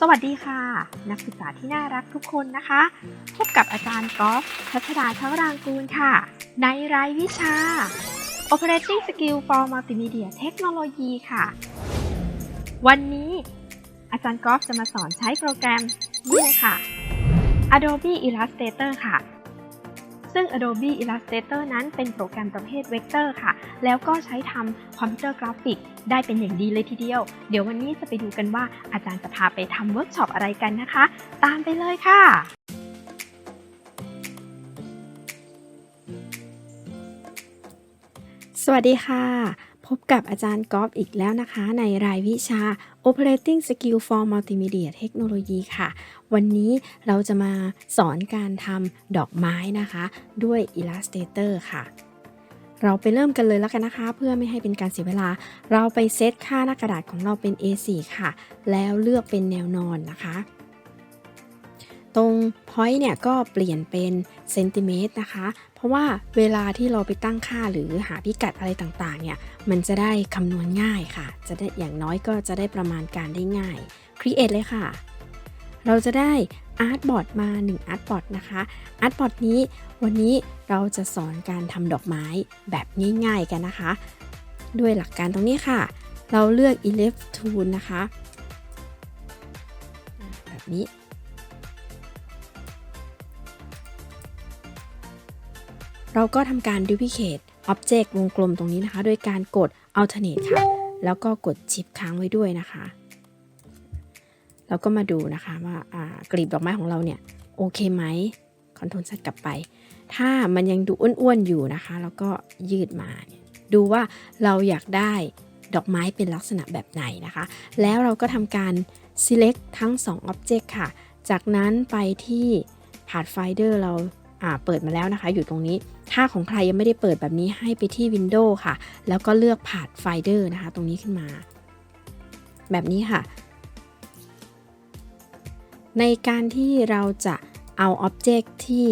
สวัสดีค่ะ นักศึกษาที่น่ารักทุกคนนะคะ พบกับอาจารย์กอล์ฟพัชดาชวรางกูลค่ะ ในรายวิชา Operating Skill for Multimedia Technology ค่ะ วันนี้อาจารย์กอล์ฟจะมาสอนใช้โปรแกรมนี่เลยค่ะ Adobe Illustrator ค่ะ ซึ่ง Adobe Illustrator นั้นเป็นโปรแกรมประเภทเวกเตอร์ค่ะ แล้วก็ใช้ทำคอมพิวเตอร์กราฟิก ได้เป็นอย่างดีเลยทีเดียว เดี๋ยววันนี้จะไปดูกันว่าอาจารย์จะพาไปทำเวิร์กช็อปอะไรกันนะคะ ตามไปเลยค่ะสวัสดีค่ะ พบกับอาจารย์กอฟอีกแล้วนะคะ ในรายวิชา Operating Skill for Multimedia Technology ค่ะ วันนี้เราจะมาสอนการทำดอกไม้นะคะ ด้วย Illustrator ค่ะ เราไปเริ่มกันเลยแล้วกันนะคะ เพื่อไม่ให้เป็นการเสียเวลา เราไปเซตค่าหน้ากระดาษของเราเป็น A4 ค่ะ แล้วเลือกเป็นแนวนอนนะคะ ตรง point เนี่ยก็เปลี่ยนเป็นเซนติเมตรนะคะ เพราะว่าเวลาที่เราไปตั้งค่าหรือหาพิกัดอะไรต่างๆ เนี่ย มันจะได้คำนวณง่ายค่ะ จะได้อย่างน้อยก็จะได้ประมาณการได้ง่าย Create เลยค่ะ เราจะได้ Artboard มา1 Artboard นะคะ Artboard นี้วันนี้เราจะสอนการทำดอกไม้แบบง่าย ๆ กันนะคะ ด้วยหลักการตรงนี้ค่ะ เราเลือก Elef Tool นะคะ แบบนี้ เราก็ทำการ duplicate object วงกลมตรงนี้นะคะ โดยการกด alternate ค่ะ แล้วก็กด shift ค้างไว้ด้วยนะคะแล้วก็มาดูนะคะว่าากลีบดอกไม้ของเราเนี่ยโอเคไหม Ctrl Z กลับไป ถ้ามันยังดูอ้วนๆอยู่นะคะ แล้วก็ยืดมาดูว่าเราอยากได้ดอกไม้เป็นลักษณะแบบไหนนะคะ แล้วเราก็ทำการ select ทั้ง 2 object ค่ะ จากนั้นไปที่ Pathfinder เรา อ่าเปิดมาแล้วนะคะ อยู่ตรงนี้ ถ้าของใครยังไม่ได้เปิดแบบนี้ให้ไปที่ Windows ค่ะ แล้วก็เลือก Pathfinder นะคะ ตรงนี้ขึ้นมา แบบนี้ค่ะ ในการที่เราจะเอา Object ที่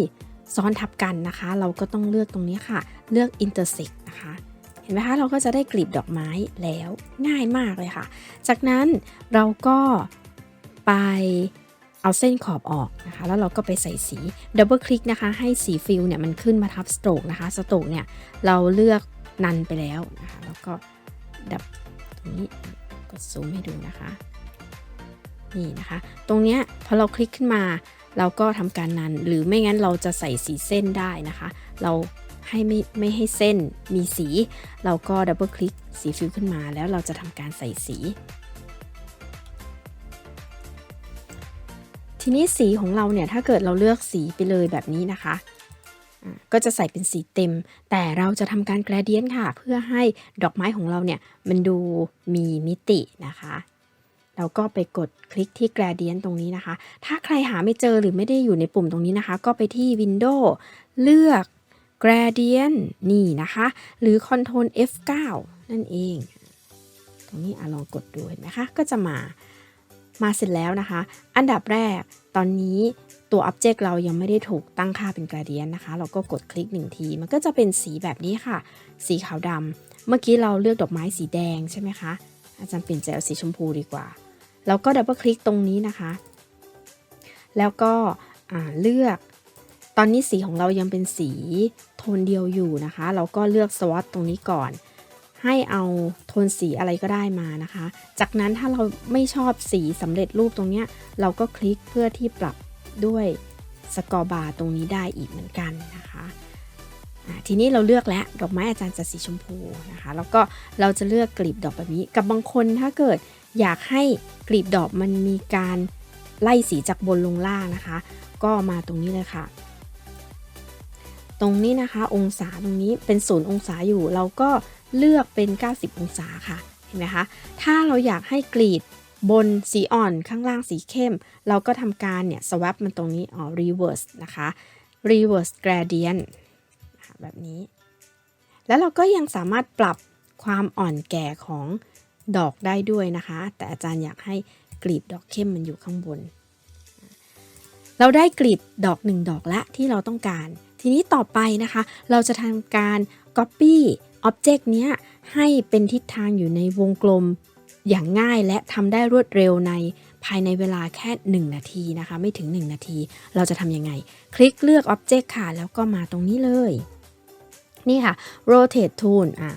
ซ้อนทับกันนะคะ เราก็ต้องเลือกตรงนี้ค่ะ เลือก Intersect นะคะเห็นไหมคะ เราก็จะได้กลีบดอกไม้แล้วง่ายมากเลยค่ะ จากนั้นเราก็ไป เอาเส้นขอบออกนะคะ แล้วเราก็ไปใส่สีดับเบิลคลิกนะคะ ให้สีฟิลเนี่ยมันขึ้นมาทับสโตรกนะคะสโตรกเนี่ยเราเลือกนันไปแล้วนะคะ แล้วก็ดับตรงนี้กดซูมให้ดูนะคะ นี่นะคะ ตรงเนี้ยพอเราคลิกขึ้นมา เราก็ทำการนัน หรือไม่งั้นเราจะใส่สีเส้นได้นะคะ เราให้ไม่ไม่ให้เส้นมีสี เราก็ดับเบิลคลิกสีฟิลขึ้นมาแล้วเราจะทำการใส่สี ทีนี้สีของเราเนี่ยถ้าเกิดเราเลือกสีไปเลยแบบนี้นะคะก็จะใส่เป็นสีเต็ม แต่เราจะทำการ gradient ค่ะ เพื่อให้ดอกไม้ของเราเนี่ยมันดูมีมิตินะคะเราก็ไปกดคลิกที่ gradient ตรงนี้นะคะ ถ้าใครหาไม่เจอหรือไม่ได้อยู่ในปุ่มตรงนี้นะคะ ก็ไปที่ Windows เลือก gradient นี่นะคะ หรือ Ctrl F9 นั่นเอง ตรงนี้อลองกดดูเห็นไหมคะ ก็จะมา มาเสร็จแล้วนะคะ อันดับแรกตอนนี้ตัว Object เรายังไม่ได้ถูกตั้งค่าเป็น gradient นะคะ เราก็กดคลิกหนึ่งที มันก็จะเป็นสีแบบนี้ค่ะ สีขาวดำเมื่อกี้เราเลือกดอกไม้สีแดงใช่ไหมคะ อาจารย์เปลี่ยนใจเอาสีชมพูดีกว่า แล้วก็ดับเบิลคลิกตรงนี้นะคะ แล้วก็เลือก ตอนนี้สีของเรายังเป็นสีโทนเดียวอยู่นะคะ เราก็เลือกสวอตตรงนี้ก่อน ให้เอาโทนสีอะไรก็ได้มานะคะ จากนั้นถ้าเราไม่ชอบสีสำเร็จรูปตรงนี้เราก็คลิกเพื่อที่ปรับด้วยสกอร์บาร์ตรงนี้ได้อีกเหมือนกันนะคะทีนี้เราเลือกแล้วดอกไม้อาจารย์จะสีชมพูนะคะ แล้วก็เราจะเลือกกลีบดอกแบบนี้ กับบางคนถ้าเกิดอยากให้กลีบดอกมันมีการไล่สีจากบนลงล่างนะคะ ก็มาตรงนี้เลยค่ะ ตรงนี้นะคะองศาตรงนี้เป็นศูนย์องศาอยู่ เราก็ เลือกเป็น 90 องศาค่ะ เห็นไหมคะ ถ้าเราอยากให้กรีดบนสีอ่อนข้างล่างสีเข้ม เราก็ทำการเนี่ย swap มันตรงนี้อ๋อ reverse นะคะ reverse gradient แบบนี้ แล้วเราก็ยังสามารถปรับความอ่อนแก่ของดอกได้ด้วยนะคะ แต่อาจารย์อยากให้กลีบดอกเข้มมันอยู่ข้างบน เราได้กลีบดอกหนึ่งดอกละที่เราต้องการ ทีนี้ต่อไปนะคะ เราจะทำการ copy object เนี้ยให้เป็นทิศทางอยู่ในวงกลมอย่างง่ายและทำได้รวดเร็วในภายในเวลาแค่ 1 นาทีนะคะ ไม่ถึง 1 นาที เราจะทำยังไง คลิกเลือก Object ค่ะ แล้วก็มาตรงนี้เลย นี่ค่ะ rotate tool อ่า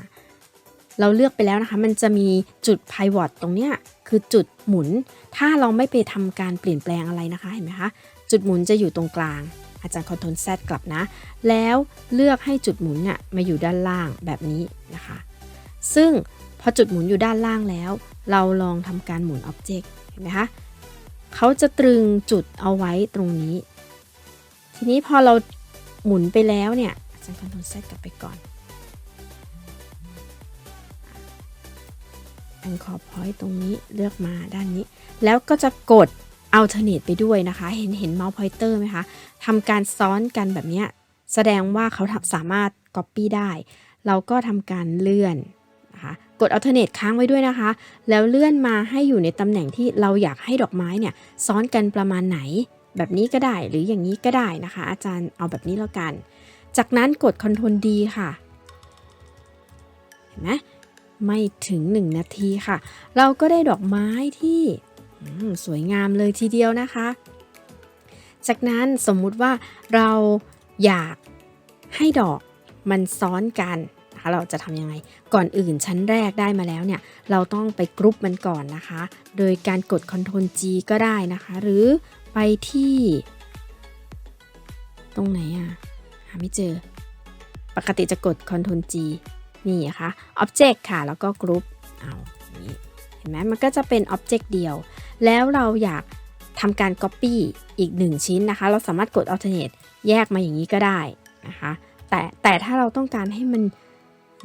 เราเลือกไปแล้วนะคะ มันจะมีจุด pivot ตรงเนี้ยคือจุดหมุน ถ้าเราไม่ไปทำการเปลี่ยนแปลงอะไรนะคะ เห็นไหมคะ จุดหมุนจะอยู่ตรงกลาง อาจารย์คอนโทรล Z กลับนะ แล้วเลือกให้จุดหมุนน่ะมาอยู่ด้านล่างแบบนี้นะคะ ซึ่งพอจุดหมุนอยู่ด้านล่างแล้ว เราลองทำการหมุน Object เห็นไหมคะเขาจะตรึงจุดเอาไว้ตรงนี้ ทีนี้พอเราหมุนไปแล้วเนี่ยอาจารย์คอนโทรล Z กลับไปก่อนอันขอบพอยตรงนี้เลือกมาด้านนี้ แล้วก็จะกด alternate ไปด้วยนะคะ เห็นเห็นเมาส์พอยเตอร์ไหมคะทำการซ้อนกันแบบนี้แสดงว่าเขาสามารถ copy ได้ เราก็ทำการเลื่อนนะคะกด alternate ค้างไว้ด้วยนะคะ แล้วเลื่อนมาให้อยู่ในตำแหน่งที่เราอยากให้ดอกไม้เนี่ยซ้อนกันประมาณไหน แบบนี้ก็ได้หรืออย่างนี้ก็ได้นะคะ อาจารย์เอาแบบนี้แล้วกัน จากนั้นกด Ctrl D ค่ะเห็นไหมไม่ถึง 1 นาทีค่ะ เราก็ได้ดอกไม้ที่ สวยงามเลยทีเดียวนะคะ จากนั้นสมมุติว่าเราอยากให้ดอกมันซ้อนกันนะคะเราจะทำยังไง ก่อนอื่นชั้นแรกได้มาแล้วเนี่ย เราต้องไปกรุ๊ปมันก่อนนะคะ โดยการกด Ctrl G ก็ได้นะคะ หรือไปที่ ตรงไหนอะหาไม่เจอ ปกติจะกด Ctrl G นี่นะคะ Object ค่ะ แล้วก็กรุ๊ปเอานี้เห็นไหมมันก็จะเป็น Object เดียว แล้วเราอยากทำการ Copy อีก 1 ชิ้นนะคะ เราสามารถกด Alternate แยกมาอย่างนี้ก็ได้นะคะ แต่แต่ถ้าเราต้องการให้มัน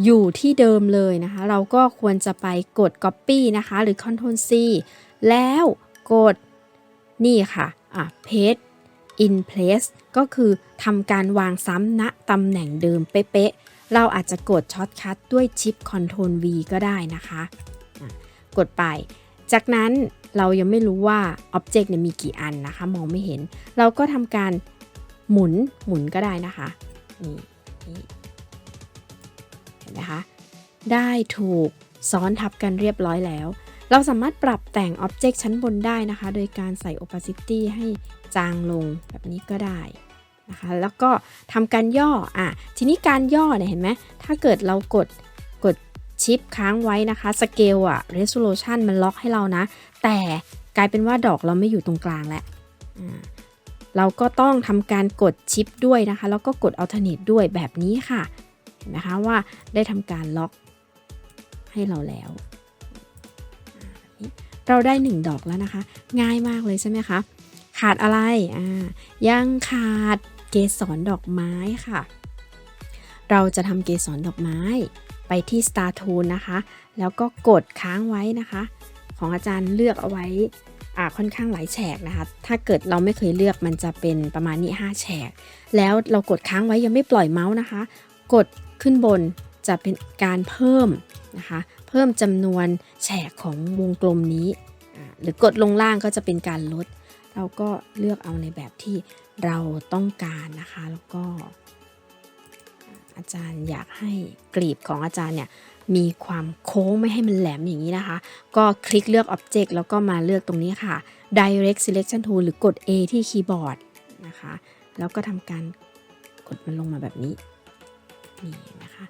อยู่ที่เดิมเลยนะคะ เราก็ควรจะไปกด Copy นะคะ หรือ Ctrl C แล้วกดนี่ค่ะอะ Paste in place ก็คือทำการวางซ้ำณตำแหน่งเดิมเป๊ะๆ เราอาจจะกดช็อตคัทด้วยชิป Ctrl V ก็ได้นะคะะกดไป จากนั้น เรายังไม่รู้ว่า Object เนี่ยมีกี่อันนะคะ มองไม่เห็น เราก็ทำการหมุนหมุนก็ได้นะคะนี่เห็นไหมคะได้ถูกซ้อนทับกันเรียบร้อยแล้ว เราสามารถปรับแต่ง Object ชั้นบนได้นะคะ โดยการใส่ Opacity ให้จางลงแบบนี้ก็ได้นะคะ แล้วก็ทำการย่ออะทีนี้การย่อเนี่ยเห็นไหมถ้าเกิดเรากดกดชิปค้างไว้นะคะสเกลอะ resolution มันล็อกให้เรานะ แต่กลายเป็นว่าดอกเราไม่อยู่ตรงกลางแล้วอ่าเราก็ต้องทำการกดชิปด้วยนะคะ แล้วก็กด alternate ด้วยแบบนี้ค่ะเห็นไหมคะว่าได้ทำการล็อกให้เราแล้วอ่าแบบนี้เราได้ 1 ดอกแล้วนะคะ ง่ายมากเลยใช่ไหมคะขาดอะไรอ่ายังขาดเกสรดอกไม้ค่ะ เราจะทำเกสรดอกไม้ไปที่ Star Tool นะคะ แล้วก็กดค้างไว้นะคะ ของอาจารย์เลือกเอาไว้ค่อนข้างหลายแฉกนะคะ ถ้าเกิดเราไม่เคยเลือกมันจะเป็นประมาณนี้ 5 แฉก แล้วเรากดค้างไว้ยังไม่ปล่อยเมาส์นะคะ กดขึ้นบนจะเป็นการเพิ่มนะคะ เพิ่มจำนวนแฉกของวงกลมนี้ หรือกดลงล่างก็จะเป็นการลด เราก็เลือกเอาในแบบที่เราต้องการนะคะ แล้วก็ อาจารย์อยากให้กลีบของอาจารย์เนี่ย มีความโค้งไม่ให้มันแหลมอย่างนี้นะคะ ก็คลิกเลือก Object แล้วก็มาเลือกตรงนี้ค่ะ Direct Selection Tool หรือกด A ที่คีย์บอร์ดนะคะ แล้วก็ทำการกดมันลงมาแบบนี้นี่นะคะ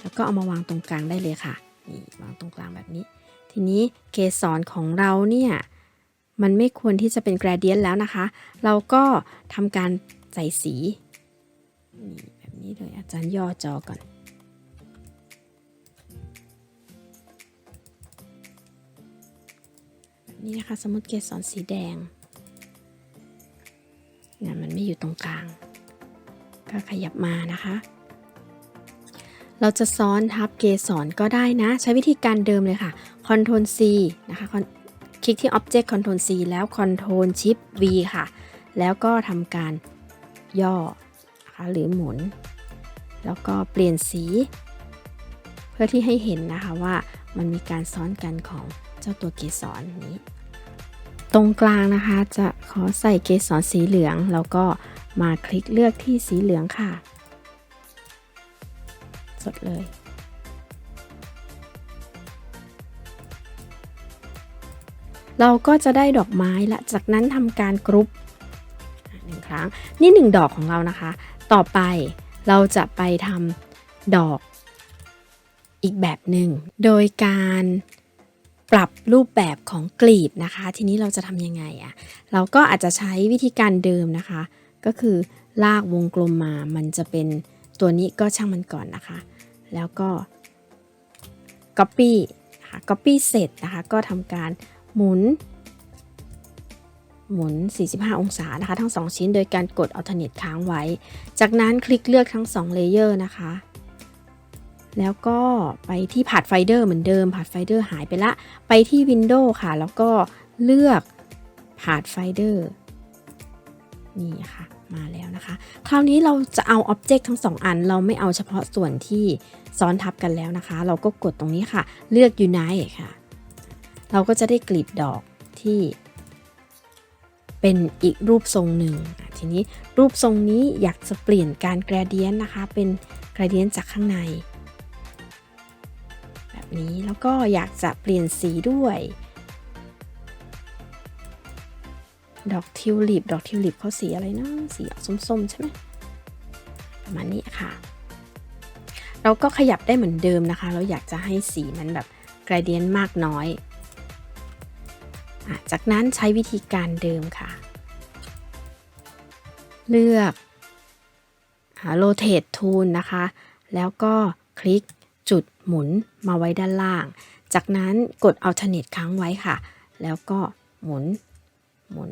แล้วก็เอามาวางตรงกลางได้เลยค่ะนี่วางตรงกลางแบบนี้ ทีนี้เกสรของเราเนี่ย มันไม่ควรที่จะเป็น gradient แล้วนะคะ เราก็ทำการใส่สีนี่แบบนี้เลยอาจารย์ย่อจอก่อน นี้นะคะ สมมติเกสรสีแดงเนี่ยมันไม่อยู่ตรงกลาง ก็ขยับมานะคะ เราจะซ้อนทับเกสรก็ได้นะ ใช้วิธีการเดิมเลยค่ะ Ctrl C นะคะคลิกที่ Object Ctrl C แล้ว Ctrl Shift V ค่ะ แล้วก็ทำการย่อนะคะหรือหมุน แล้วก็เปลี่ยนสี เพื่อที่ให้เห็นนะคะว่ามันมีการซ้อนกันของ เจ้าตัวเกสรนี้ ตรงกลางนะคะจะขอใส่เกสรสีเหลือง แล้วก็มาคลิกเลือกที่สีเหลืองค่ะ สดเลยเราก็จะได้ดอกไม้และ จากนั้นทำการกรุ๊ปหนึ่งครั้ง นี่หนึ่งดอกของเรานะคะ ต่อไปเราจะไปทำดอกอีกแบบหนึ่ง โดยการ ปรับรูปแบบของกลีบนะคะ ทีนี้เราจะทำยังไงอะเราก็อาจจะใช้วิธีการเดิมนะคะ ก็คือลากวงกลมมามันจะเป็นตัวนี้ก็ช่างมันก่อนนะคะ แล้วก็ Copy นะคะ Copy เสร็จนะคะ ก็ทำการหมุน หมุน 45 องศานะคะ ทั้ง 2 ชิ้นโดยการกด Alternate ค้างไว้ จากนั้นคลิกเลือกทั้ง 2 เลเยอร์นะคะ แล้วก็ไปที่ผาดไฟเดอร์เหมือนเดิมผาดไฟเดอร์หายไปละ ไปที่ Windows ค่ะ แล้วก็เลือกผาดไฟเดอร์นี่ค่ะ มาแล้วนะคะ คราวนี้เราจะเอา Object ทั้ง 2 อัน เราไม่เอาเฉพาะส่วนที่ซ้อนทับกันแล้วนะคะ เราก็กดตรงนี้ค่ะ เลือก Unite ค่ะ เราก็จะได้กลีบดอกที่เป็นอีกรูปทรงหนึ่ง ทีนี้รูปทรงนี้อยากจะเปลี่ยนการแกรเดียนนะคะ เป็นแกรเดียนจากข้างใน นี้แล้วก็อยากจะเปลี่ยนสีด้วย ดอกทิวลิป ดอกทิวลิปเขาสีอะไรนะสีออกส้มๆใช่ไหมประมาณนี้ค่ะ เราก็ขยับได้เหมือนเดิมนะคะ เราอยากจะให้สีมันแบบแกรเดียนมากน้อยอจากนั้นใช้วิธีการเดิมค่ะ เลือก rotate tool นะคะ แล้วก็คลิก หมุนมาไว้ด้านล่าง จากนั้นกด alternate ค้างไว้ค่ะ แล้วก็หมุน หมุน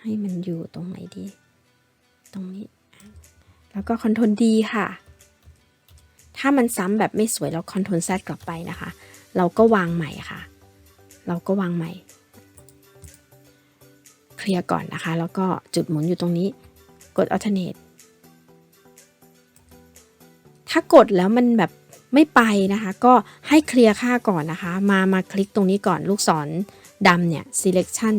ให้มันอยู่ตรงไหนดี ตรงนี้ แล้วก็ Ctrl D ค่ะ ถ้ามันซ้ำแบบไม่สวยเรา Ctrl Z กลับไปนะคะ เราก็วางใหม่ค่ะ เราก็วางใหม่ เคลียร์ก่อนนะคะ แล้วก็จุดหมุนอยู่ตรงนี้ กด alternate ถ้ากดแล้วมันแบบ ไม่ไปนะคะ ก็ให้เคลียร์ค่าก่อนนะคะ มามาคลิกตรงนี้ก่อนลูกศรดำเนี่ย selection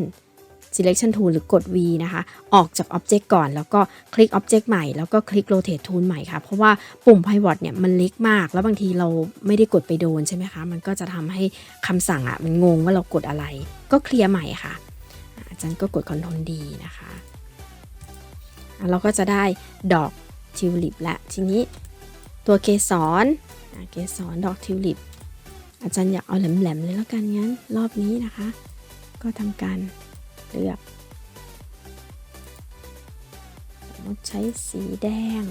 selection tool หรือกด V นะคะ ออกจาก object ก่อน แล้วก็คลิก object ใหม่ แล้วก็คลิก rotate tool ใหม่ค่ะ เพราะว่าปุ่ม pivot เนี่ยมันเล็กมาก แล้วบางทีเราไม่ได้กดไปโดนใช่ไหมคะ มันก็จะทำให้คำสั่งอะมันงงว่าเรากดอะไร ก็เคลียร์ใหม่ค่ะ อาจารย์ก็กด Ctrl D นะคะอะเราก็จะได้ดอกทิวลิปและ ทีนี้ตัวเกสร เกสรดอกทิวลิป อาจารย์อยากเอาแหลมๆเลยแล้วกันงั้นรอบนี้นะคะ ก็ทำการเลือกสมมติใช้สีแดง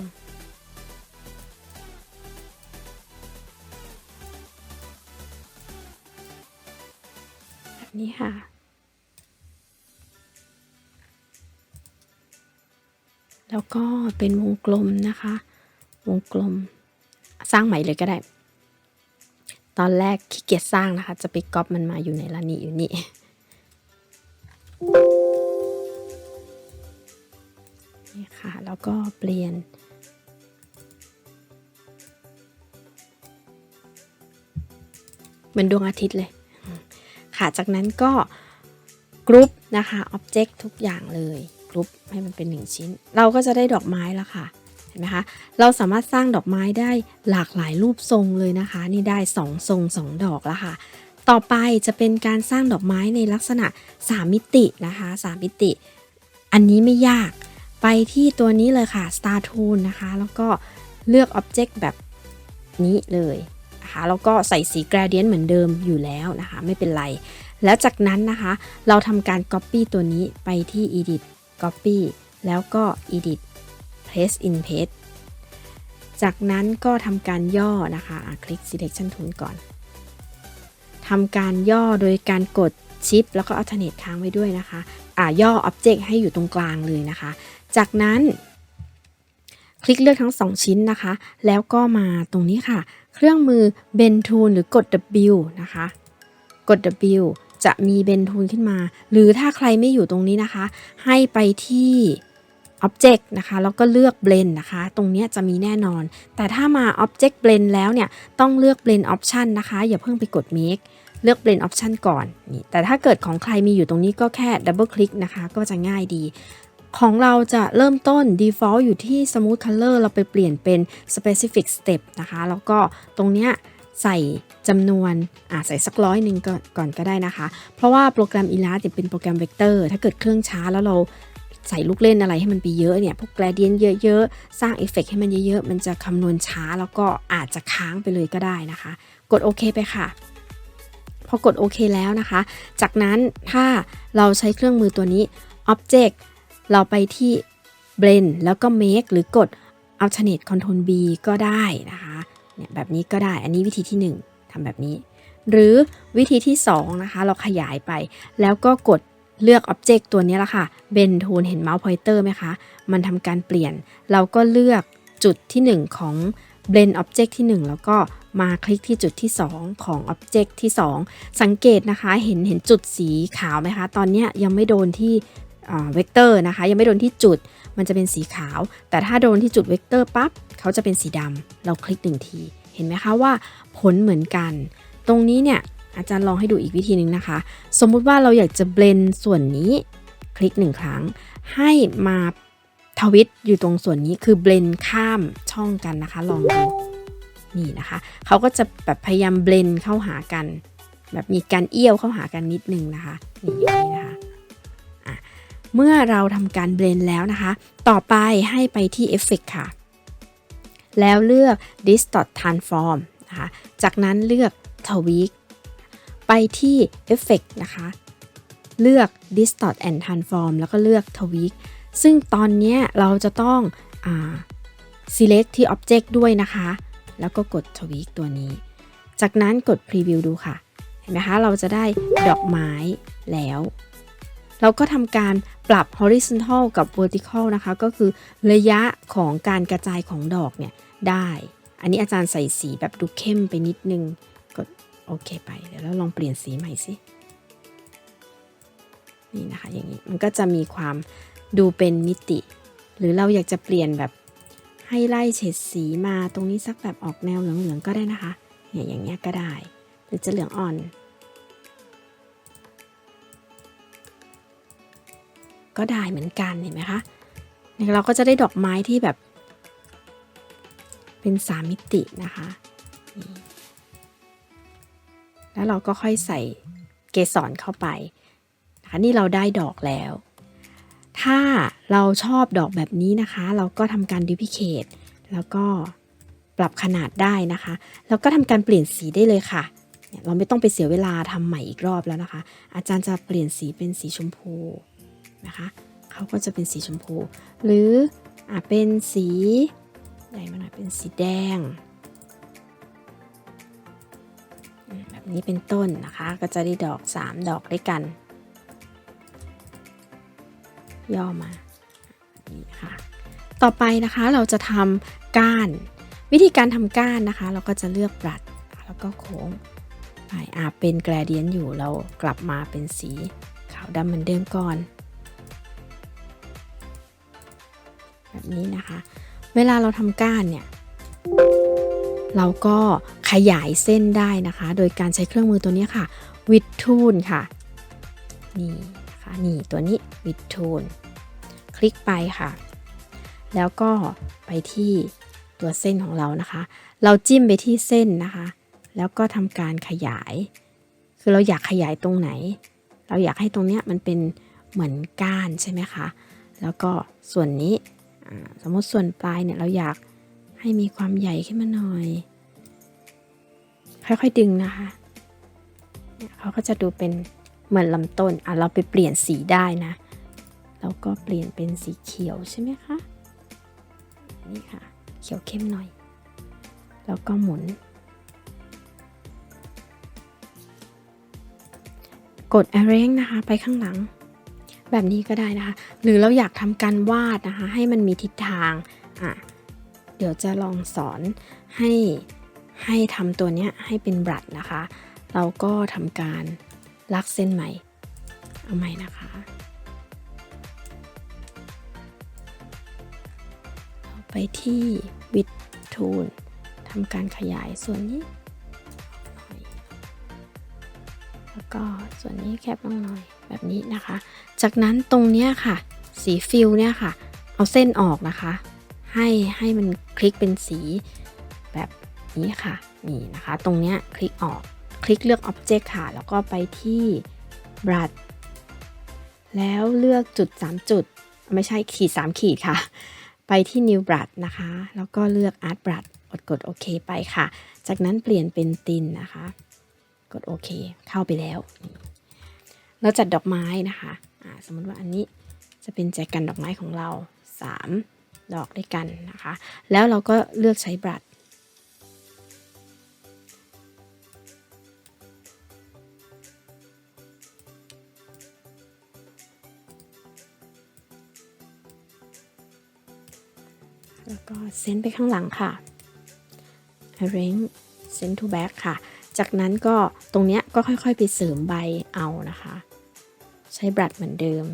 แบบนี้ค่ะ แล้วก็เป็นวงกลมนะคะ วงกลม สร้างใหม่เลยก็ได้ ตอนแรกขี้เกียจสร้างนะคะ จะไปก๊อปมันมาอยู่ในละนี่อยู่นี่นี่ค่ะ แล้วก็เปลี่ยน เหมือนดวงอาทิตย์เลย ค่ะ จากนั้นก็กรุ๊ปนะคะอ็อบเจกต์ทุกอย่างเลยกรุ๊ปให้มันเป็นหนึ่งชิ้น เราก็จะได้ดอกไม้แล้วค่ะ เห็นไหมคะเราสามารถสร้างดอกไม้ได้หลากหลายรูปทรงเลยนะคะ นี่ได้ 2 ทรง 2 ดอกแล้วค่ะ ต่อไปจะเป็นการสร้างดอกไม้ในลักษณะ 3 มิตินะคะ 3 มิติ อันนี้ไม่ยากไปที่ตัวนี้เลยค่ะ Star Tool นะคะ แล้วก็เลือก Object แบบนี้เลยนะคะแล้วก็ใส่สี Gradient เหมือนเดิมอยู่แล้วนะคะ ไม่เป็นไร แล้วจากนั้นนะคะ เราทำการ Copy ตัวนี้ไปที่ Edit Copy แล้วก็ Edit Paste in Paste จากนั้นก็ทำการย่อนะคะอะคลิก Selection Tool ก่อนทำการย่อโดยการกด Shift แล้วก็ Alternate ค้างไว้ด้วยนะคะอ่าย่อ Object ให้อยู่ตรงกลางเลยนะคะ จากนั้นคลิกเลือกทั้ง 2 ชิ้นนะคะ แล้วก็มาตรงนี้ค่ะ เครื่องมือ Bend Tool หรือกด W นะคะ กด W จะมี Bend Tool ขึ้นมา หรือถ้าใครไม่อยู่ตรงนี้นะคะ ให้ไปที่ Object นะคะ แล้วก็เลือก Blend นะคะ ตรงนี้จะมีแน่นอน แต่ถ้ามา Object Blend แล้วเนี่ย ต้องเลือก Blend Option นะคะ อย่าเพิ่งไปกด Make เลือก Blend Option ก่อนนี่แต่ถ้าเกิดของใครมีอยู่ตรงนี้ก็แค่ Double Click นะคะ ก็จะง่ายดี ของเราจะเริ่มต้น default อยู่ที่ smooth color เราไปเปลี่ยนเป็น specific step นะคะ แล้วก็ตรงเนี้ยใส่จำนวนอ่าใส่สักร้อยหนึ่งก่อนก่อนก็ได้นะคะ เพราะว่าโปรแกรม Illustrator เป็นโปรแกรมเวกเตอร์ ถ้าเกิดเครื่องช้าแล้วเรา ใส่ลูกเล่นอะไรให้มันไปเยอะเนี่ยพวก gradient เยอะๆ สร้างเอฟเฟกให้มันเยอะๆ มันจะคำนวณช้าแล้วก็อาจจะค้างไปเลยก็ได้นะคะ กดโอเคไปค่ะพอกดโอเคแล้วนะคะ จากนั้นถ้าเราใช้เครื่องมือตัวนี้ Object เราไปที่ Blend แล้วก็ Make หรือกด Alternate Control B ก็ได้นะคะเนี่ยแบบนี้ก็ได้ อันนี้วิธีที่ 1ทำแบบนี้ หรือวิธีที่ 2 นะคะ เราขยายไปแล้วก็กด เลือก Object ตัวนี้ละค่ะ Bend Tool เห็น Mouse Pointer ไหมคะ มันทำการเปลี่ยน เราก็เลือกจุดที่ 1 ของ Blend Object ที่ 1 แล้วก็มาคลิกที่จุดที่ 2 ของ Object ที่ 2 สังเกตนะคะเห็นเห็นจุดสีขาวไหมคะ ตอนนี้ยยังไม่โดนที่เวกเตอร์นะคะ ยังไม่โดนที่จุดมันจะเป็นสีขาว แต่ถ้าโดนที่จุดเวกเตอร์ปั๊บเขาจะเป็นสีดำเราคลิกหนึ่งที เห็นไหมคะว่าผลเหมือนกัน ตรงนี้เนี่ย อาจารย์ลองให้ดูอีกวิธีหนึ่งนะคะ สมมุติว่าเราอยากจะเบลนส่วนนี้คลิกหนึ่งครั้ง ให้มาทวิตอยู่ตรงส่วนนี้คือเบลนข้ามช่องกันนะคะ ลองดูนี่นะคะเขาก็จะแบบพยายามเบลนเข้าหากัน แบบมีการเอี้ยวเข้าหากันนิดนึงนะคะนี่นะคะะเมื่อเราทำการเบลนแล้วนะคะ ต่อไปให้ไปที่ Effect ค่ะ แล้วเลือก Distort Transform นะคะจากนั้นเลือก Tweak ไปที่ Effect นะคะ เลือก Distort and Transform แล้วก็เลือก Tweak ซึ่งตอนนี้เราจะต้องอ select ที่ Object ด้วยนะคะ แล้วก็กด Tweak ตัวนี้ จากนั้นกด Preview ดูค่ะ เห็นไหมคะ เราจะได้ดอกไม้แล้ว เราก็ทำการปรับ horizontal กับ vertical นะคะ ก็คือระยะของการกระจายของดอกเนี่ยได้ อันนี้อาจารย์ใส่สีแบบดูเข้มไปนิดนึง โอเคไปเดี๋ยวเราลองเปลี่ยนสีใหม่สินี่นะคะอย่างนี้มันก็จะมีความดูเป็นมิติ หรือเราอยากจะเปลี่ยนแบบให้ไล่เฉดสีมาตรงนี้สักแบบออกแนวเหลืองๆก็ได้นะคะเนี่ยอย่างเงี้ยก็ได้ หรือจะเหลืองอ่อน ก็ได้เหมือนกันเห็นไหมคะเราก็จะได้ดอกไม้ที่แบบ เป็นสามมิตินะคะ แล้วเราก็ค่อยใส่เกสรเข้าไปนะคะนี่เราได้ดอกแล้ว ถ้าเราชอบดอกแบบนี้นะคะ เราก็ทำการดิพิเคทแล้วก็ปรับขนาดได้นะคะ แล้วก็ทำการเปลี่ยนสีได้เลยค่ะเนี่ยเราไม่ต้องไปเสียเวลาทำใหม่อีกรอบแล้วนะคะ อาจารย์จะเปลี่ยนสีเป็นสีชมพูนะคะเขาก็จะเป็นสีชมพู หรืออะเป็นสีใหญ่มาหน่อยเป็นสีแดง แบบนี้เป็นต้นนะคะก็จะได้ดอก 3 ดอกด้วยกัน ย่อมาแบบนี้ค่ะ ต่อไปนะคะเราจะทำก้าน วิธีการทำก้านนะคะ เราก็จะเลือกบรัดแล้วก็โค้งไปอาเป็นแกรเดียนอยู่เรากลับมาเป็นสีขาวดำเหมือนเดิมก่อน แบบนี้นะคะ เวลาเราทำก้านเนี่ยเราก็ ขยายเส้นได้นะคะ โดยการใช้เครื่องมือตัวนี้ค่ะวิดทูนค่ะ นี่นะคะนี่ตัวนี้วิดทูนคลิกไปค่ะ แล้วก็ไปที่ตัวเส้นของเรานะคะ เราจิ้มไปที่เส้นนะคะ แล้วก็ทำการขยาย คือเราอยากขยายตรงไหน เราอยากให้ตรงเนี้ยมันเป็นเหมือนก้านใช่ไหมคะ แล้วก็ส่วนนี้สมมติส่วนปลายเนี่ยเราอยากให้มีความใหญ่ขึ้นมาหน่อย ค่อยๆดึงนะคะเนี่ยเขาก็จะดูเป็นเหมือนลำต้นอะเราไปเปลี่ยนสีได้นะแล้วก็เปลี่ยนเป็นสีเขียวใช่ไหมคะนี่ค่ะ เขียวเข้มหน่อย แล้วก็หมุน กด arrange นะคะ ไปข้างหลัง แบบนี้ก็ได้นะคะ หรือเราอยากทำการวาดนะคะ ให้มันมีทิศทางอะเดี๋ยวจะลองสอนให้ ให้ทำตัวเนี้ยให้เป็นบรัดนะคะ เราก็ทำการลักเส้นใหม่ เอาใหม่นะคะ ไปที่ with tool ทำการขยายส่วนนี้แล้วก็ส่วนนี้แคบลงหน่อยแบบนี้นะคะ จากนั้นตรงเนี้ยค่ะ สีฟิลเนี่ยค่ะ เอาเส้นออกนะคะ ให้ให้มันคลิกเป็นสี นี้ค่ะ นี่นะคะ ตรงเนี้ยคลิกออก คลิกเลือก Object ค่ะ แล้วก็ไปที่ Brush แล้วเลือกจุด 3 จุด ไม่ใช่ขีด 3 ขีดค่ะ ไปที่ New Brush นะคะ แล้วก็เลือก Art Brush กดกดโอเคไปค่ะ จากนั้นเปลี่ยนเป็นตินนะคะ กดโอเคเข้าไปแล้ว เราจัดดอกไม้นะคะอ่าสมมติว่าอันนี้จะเป็นแจกันดอกไม้ของเรา 3 ดอกด้วยกันนะคะ แล้วเราก็เลือกใช้บรัด แล้วก็เซนไปข้างหลังค่ะ arrange send to back ค่ะ จากนั้นก็ตรงเนี้ยก็ค่อยๆ ไปเสริมใบเอานะคะ ใช้บรัดเหมือนเดิม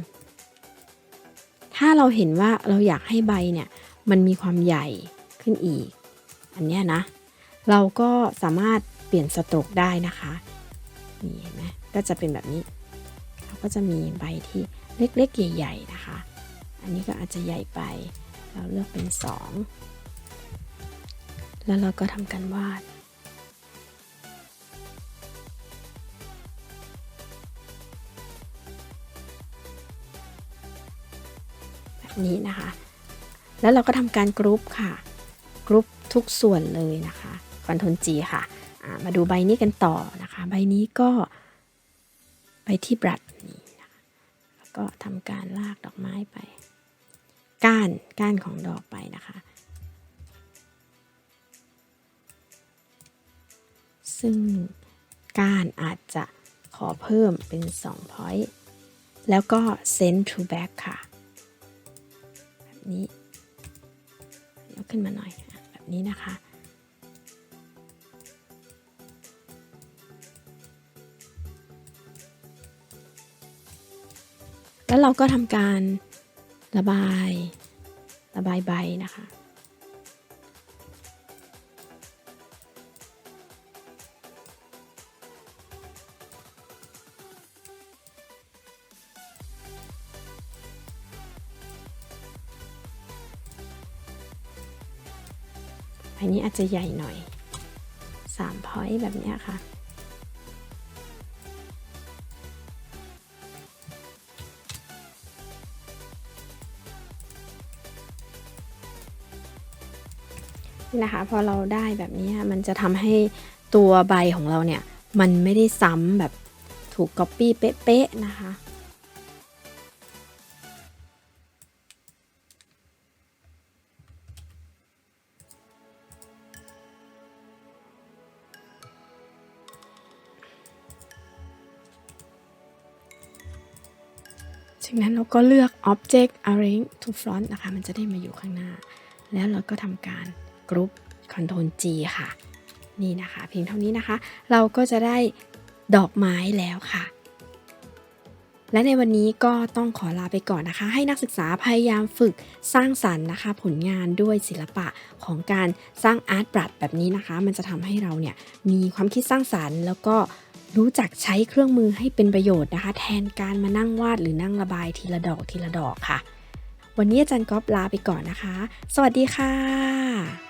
ถ้าเราเห็นว่าเราอยากให้ใบเนี่ยมันมีความใหญ่ขึ้นอีก อันเนี้ยนะ เราก็สามารถเปลี่ยนสโตรกได้นะคะ นี่เห็นไหมก็จะเป็นแบบนี้ เราก็จะมีใบที่เล็กๆ ใหญ่ ๆ นะคะ อันนี้ก็อาจจะใหญ่ไป เราเลือกเป็น 2 แล้วเราก็ทำการวาด แบบนี้นะคะ แล้วเราก็ทำการกรุ๊ปค่ะ กรุ๊ปทุกส่วนเลยนะคะคอนโทรล G ค่ะ มาดูใบนี้กันต่อนะคะ ใบนี้ก็ไปที่บรัดนี่นะคะแล้วก็ทำการลากดอกไม้ไป ก้านก้านของดอกไปนะคะ ซึ่งก้านอาจจะขอเพิ่มเป็น2 point แล้วก็ send to back ค่ะ แบบนี้ยกขึ้นมาหน่อยแบบนี้นะคะ แล้วเราก็ทำการ ระบาย ระบายใบนะคะ อันนี้อาจจะใหญ่หน่อย3 point แบบนี้ค่ะ นะคะพอเราได้แบบนี้มันจะทำให้ตัวใบของเราเนี่ย มันไม่ได้ซ้ำแบบถูกก๊อปปี้เป๊ะๆนะคะจากนั้นเราก็เลือก Object Arrange to Front นะคะ มันจะได้มาอยู่ข้างหน้า แล้วเราก็ทำการ กรุ๊ป Ctrl G ค่ะ นี่นะคะเพียงเท่านี้นะคะ เราก็จะได้ดอกไม้แล้วค่ะ และในวันนี้ก็ต้องขอลาไปก่อนนะคะ ให้นักศึกษาพยายามฝึกสร้างสรรค์นะคะ ผลงานด้วยศิลปะของการสร้างอาร์ตบรัดแบบนี้นะคะ มันจะทำให้เราเนี่ยมีความคิดสร้างสรรค์ แล้วก็รู้จักใช้เครื่องมือให้เป็นประโยชน์นะคะ แทนการมานั่งวาดหรือนั่งระบายทีละดอกทีละดอกค่ะ วันนี้อาจารย์ก๊อฟลาไปก่อนนะคะ สวัสดีค่ะ